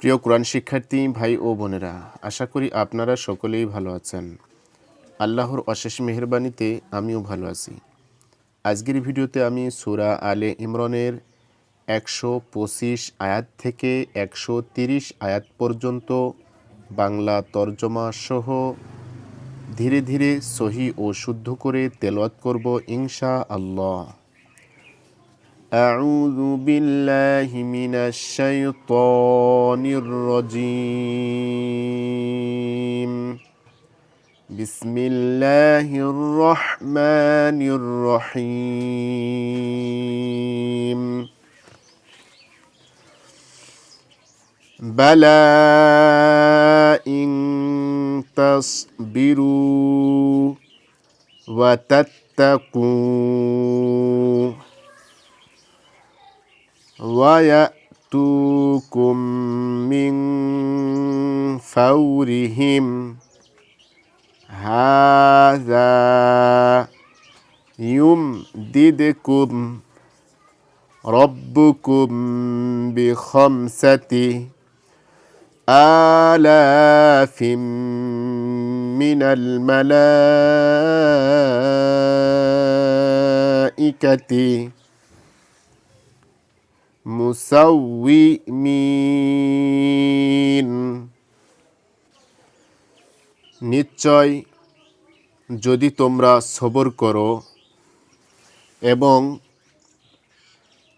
প্রিয় কোরআন শিক্ষার্থী, ভাই ও বোনেরা, আশা করি আপনারা সকলেই ভালো আছেন। আল্লাহর অশেষ মেহরবানিতে আমিও ভালো আছি। আজকের ভিডিওতে আমি সুরা আলে ইমরনের একশো পঁচিশ আয়াত থেকে একশো তিরিশ আয়াত পর্যন্ত বাংলা তর্জমা সহ ধীরে ধীরে সহি ও শুদ্ধ করে তেলাওয়াত করব ইনশা আল্লাহ أعوذ بالله من الشيطان الرجيم. بسم الله الرحمن الرحيم. بلى إن تصبروا وتتقوا ويأتوكم من فورهم هذا يمددكم ربكم بخمسة آلاف من الملائكة মুসাউমিন নিশ্চয় যদি তোমরা সবর করো এবং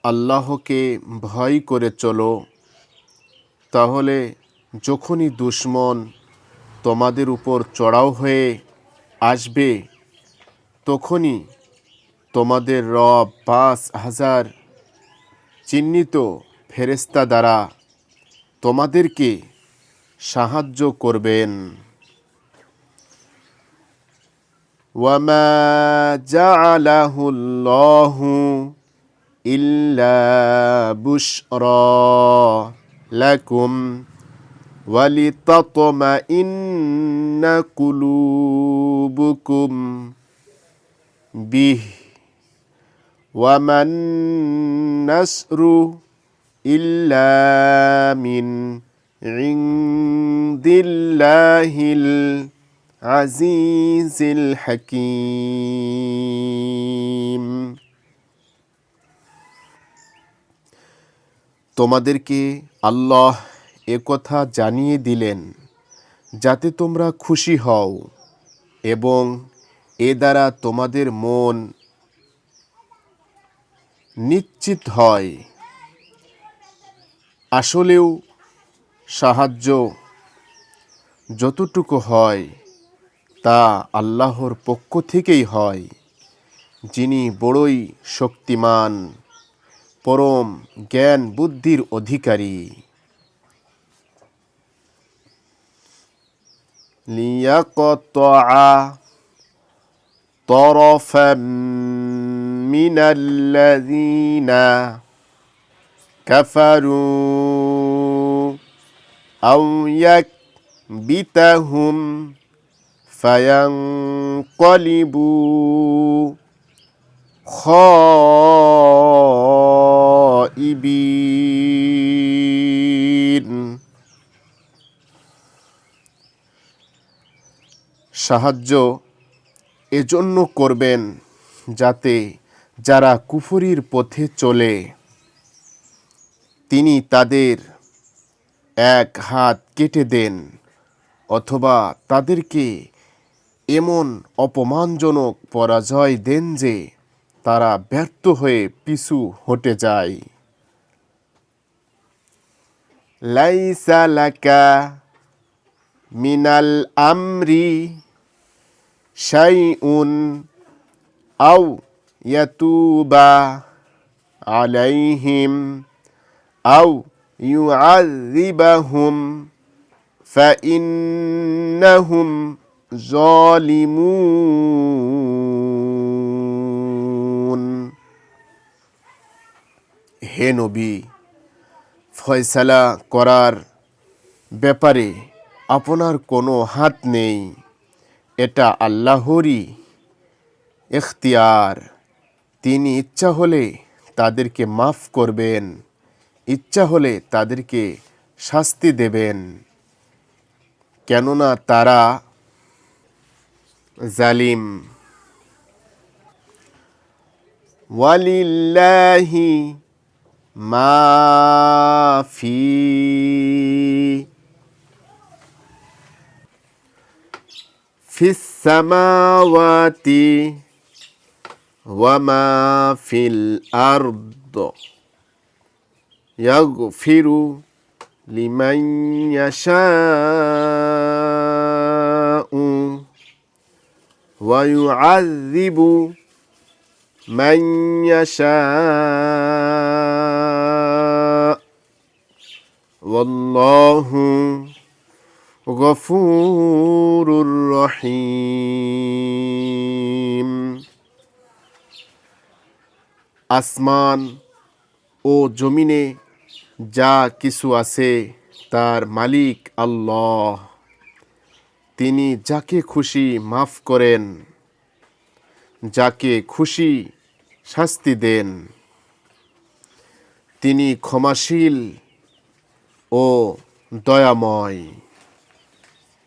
আল্লাহকে ভয় করে চলো, তাহলে যখনই দুশ্মন তোমাদের উপর চড়াও হয়ে আসবে, তখনই তোমাদের রব পাঁচ হাজার চিহ্নিত ফেরেস্তা দ্বারা তোমাদেরকে সাহায্য করবেন। ইল্লা লাকুম কুলুবুকুম বিহ وما النصر إلا من عند الله العزيز الحكيم তোমাদেরকে আল্লাহ একথা জানিয়ে দিলেন যাতে তোমরা খুশি হও এবং এ দ্বারা তোমাদের মন নিশ্চিত হয়। আসলেও সাহায্য যতটুকু হয় তা আল্লাহর পক্ষ থেকেই হয়, যিনি বড়ই শক্তিমান, পরম জ্ঞান বুদ্ধির অধিকারী। লিয়াকত তরফ من الذين كفروا أو يكبتهم فينقلبوا خائبين সাহায্য এজন্য করবেন যাতে যারা কুফুরির পথে চলে, তিনি তাদের এক হাত কেটে দেন অথবা তাদেরকে এমন অপমানজনক পরাজয় দেন যে তারা ব্যর্থ হয়ে পিছু হটে যায়। লাইসালাকা মিনাল আমরি শাইউন আউ يتوب عليهم أو يعذبهم فإنهم ظالمون হে নবী ফয়সালা করার ব্যাপারে আপনার কোনো হাত নেই এটা আল্লাহরই এখতিয়ার তিনি ইচ্ছা হলে তাদেরকে মাফ করবেন। ইচ্ছা হলে তাদেরকে শাস্তি দেবেন। কেননা তারা জালিম। ওয়ালিল্লাহি মাফি ফিস সামাওয়াতি وما في الأرض يغفر لمن يشاء ويعذب من يشاء والله غفور رحيم আসমান ও জমিনে যা কিছু আছে তার মালিক আল্লাহ। তিনি যাকে খুশি মাফ করেন, যাকে খুশি শাস্তি দেন। তিনি ক্ষমাশীল ও দয়াময়।